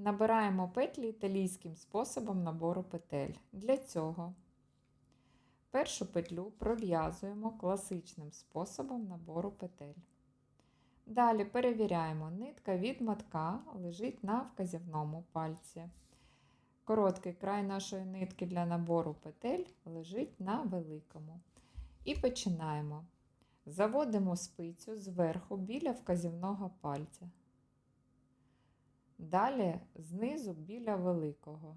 Набираємо петлі італійським способом набору петель. Для цього першу петлю пров'язуємо класичним способом набору петель. Далі перевіряємо, нитка від мотка лежить на вказівному пальці. Короткий край нашої нитки для набору петель лежить на великому. І починаємо. Заводимо спицю зверху біля вказівного пальця. Далі знизу біля великого.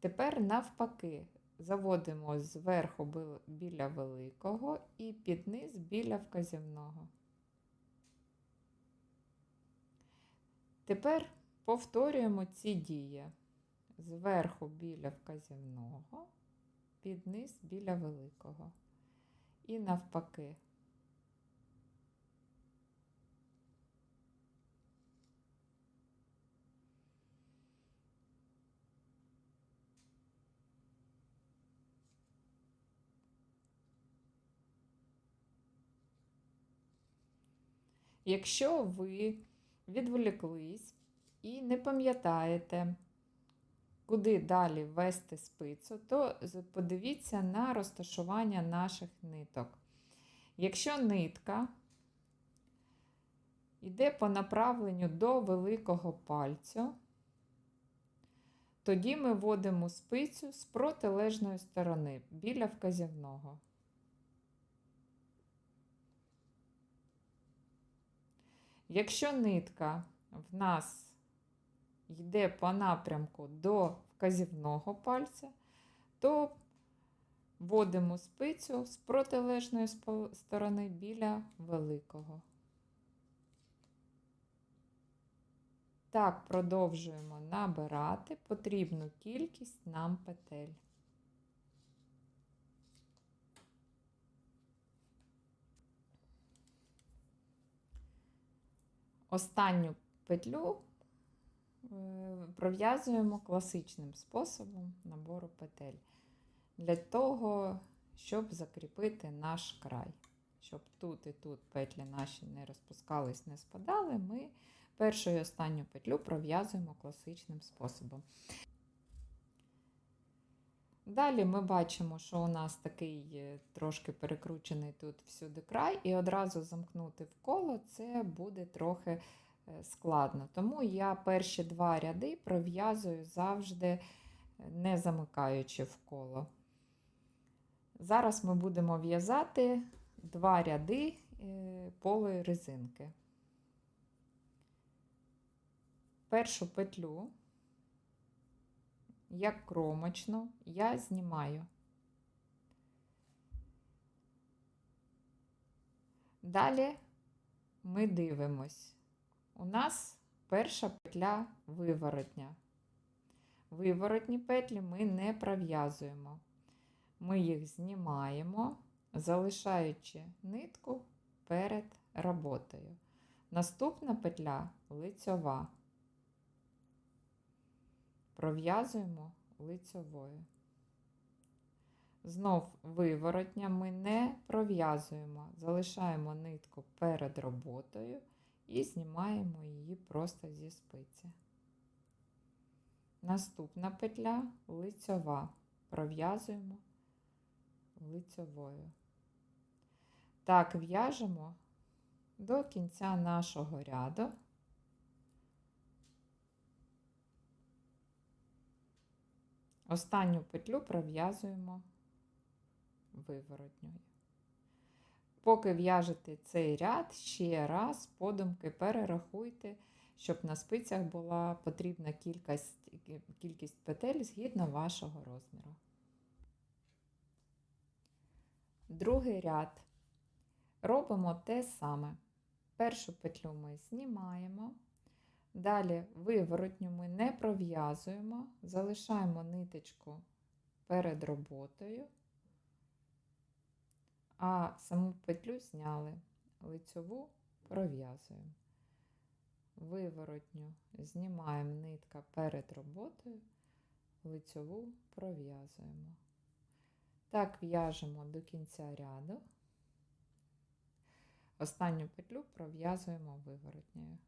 Тепер навпаки заводимо зверху біля великого і під низ біля вказівного. Тепер повторюємо ці дії. Зверху біля вказівного, під низ біля великого. І навпаки. Якщо ви відволіклись і не пам'ятаєте, куди далі ввести спицю, то подивіться на розташування наших ниток. Якщо нитка йде по направленню до великого пальцю, тоді ми вводимо спицю з протилежної сторони біля вказівного. Якщо нитка в нас йде по напрямку до вказівного пальця, то вводимо спицю з протилежної сторони біля великого. Так, продовжуємо набирати потрібну кількість нам петель. Останню петлю е, пров'язуємо класичним способом набору петель. Для того, щоб закріпити наш край. Щоб тут і тут петлі наші не розпускались, не спадали, ми першу і останню петлю пров'язуємо класичним способом. Далі ми бачимо, що у нас такий е, трошки перекручений тут всюди край, і одразу замкнути в коло це буде трохи е, складно. Тому я перші два ряди пров'язую завжди, е, не замикаючи в коло. Зараз ми будемо в'язати два ряди полої резинки. Першу петлю як кромочну, я знімаю. Далі ми дивимось. У нас перша петля виворотня. Виворотні петлі ми не пров'язуємо. Ми їх знімаємо, залишаючи нитку перед роботою. Наступна петля лицьова пров'язуємо лицьовою. Знов виворотня ми не пров'язуємо, залишаємо нитку перед роботою і знімаємо її просто зі спиці. Наступна петля лицьова. Пров'язуємо лицьовою. Так, в'яжемо до кінця нашого ряду. Останню петлю пров'язуємо виворотньою. Поки в'яжете цей ряд, ще раз подумки перерахуйте, щоб на спицях була потрібна кількість, кількість петель згідно вашого розміру. Другий ряд робимо те саме. Першу петлю ми знімаємо. Далі виворотню ми не пров'язуємо, залишаємо ниточку перед роботою, а саму петлю зняли, лицьову пров'язуємо. Виворотню знімаємо нитка перед роботою, лицьову пров'язуємо. Так в'яжемо до кінця ряду. Останню петлю пров'язуємо виворотньою.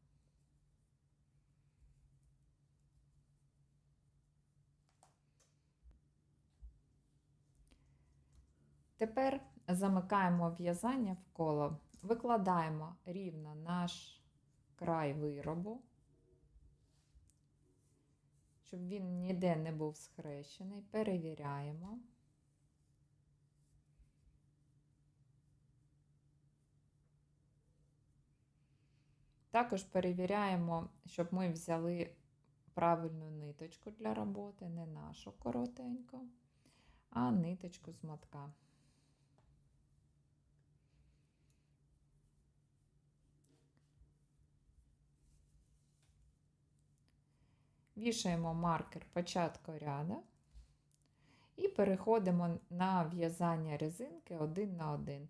Тепер замикаємо в'язання в коло, викладаємо рівно наш край виробу, щоб він ніде не був схрещений, перевіряємо. Також перевіряємо, щоб ми взяли правильну ниточку для роботи, не нашу коротеньку, а ниточку з мотка. Вішаємо маркер початку ряду і переходимо на в'язання резинки один на один.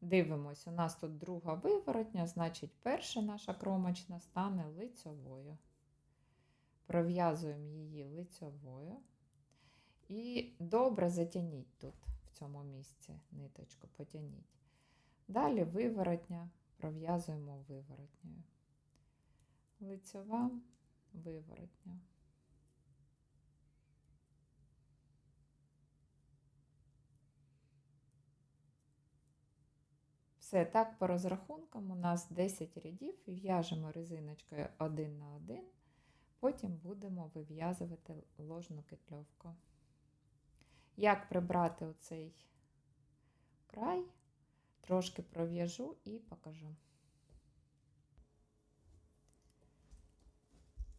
Дивимось, у нас тут друга виворотня, значить, перша наша кромочна стане лицьовою. Пров'язуємо її лицьовою. І добре затягніть тут, в цьому місці, ниточку, потягніть. Далі виворотня пров'язуємо виворотньою. Лицьова, виворотня. Все, так по розрахункам у нас 10 рядів, в'яжемо резиночкою один на один, потім будемо вив'язувати ложну кетльовку. Як прибрати оцей край, трошки пров'яжу і покажу.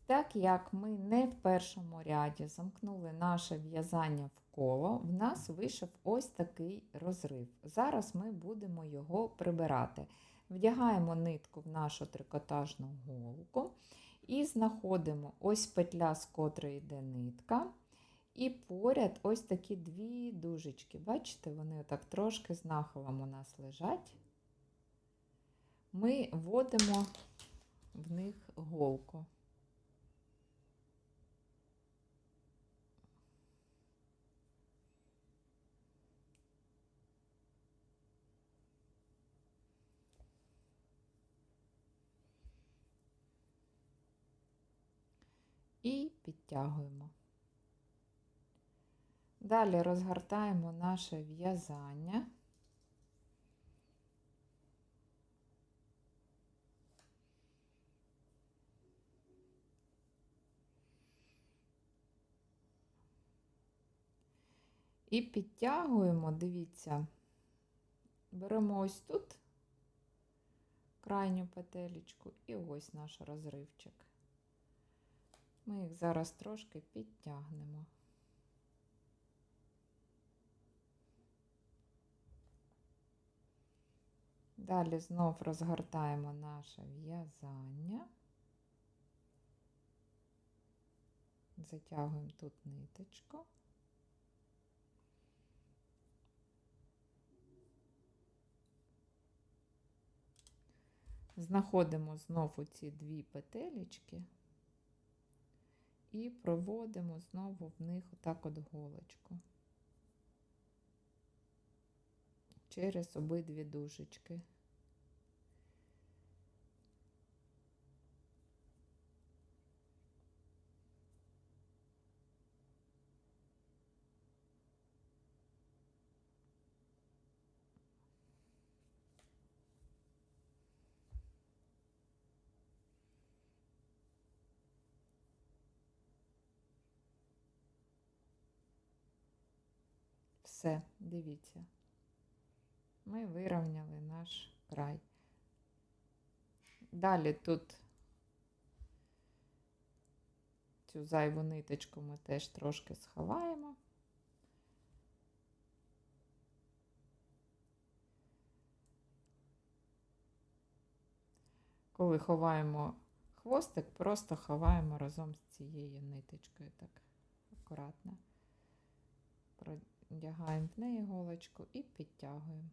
Так як ми не в першому ряді замкнули наше в'язання в коло, в нас вийшов ось такий розрив. Зараз ми будемо його прибирати. Вдягаємо нитку в нашу трикотажну голку і знаходимо ось петля, з котрої йде нитка. І поряд ось такі дві дужечки. Бачите, вони отак трошки з нахилом у нас лежать. Ми вводимо в них голку. І підтягуємо. Далі розгортаємо наше в'язання. І підтягуємо, дивіться, беремо ось тут крайню петелечку і ось наш розривчик. Ми їх зараз трошки підтягнемо. Далі знов розгортаємо наше в'язання, затягуємо тут ниточку. Знаходимо знову ці дві петелечки і проводимо знову в них отак от голочку через обидві дужечки. Все, дивіться, ми вирівняли наш край. Далі тут цю зайву ниточку ми теж трошки сховаємо. Коли ховаємо хвостик, просто ховаємо разом з цією ниточкою так акуратно вдягаємо в неї голочку і підтягуємо.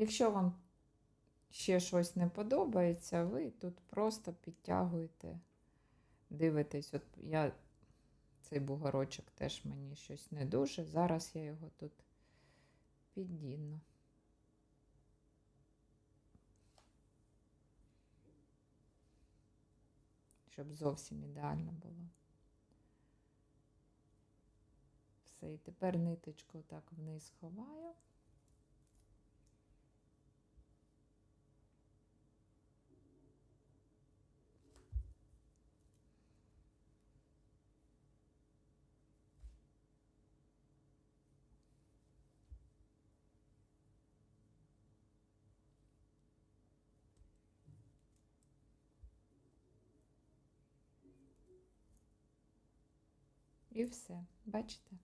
Якщо вам ще щось не подобається, ви тут просто підтягуєте, дивитесь. От я цей бугорочок теж мені щось не дуже. Зараз я його тут піддіну. Щоб зовсім ідеально було. Все, і тепер ниточку так вниз ховаю. І все, бачите?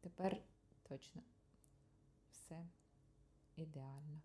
Тепер точно все ідеально.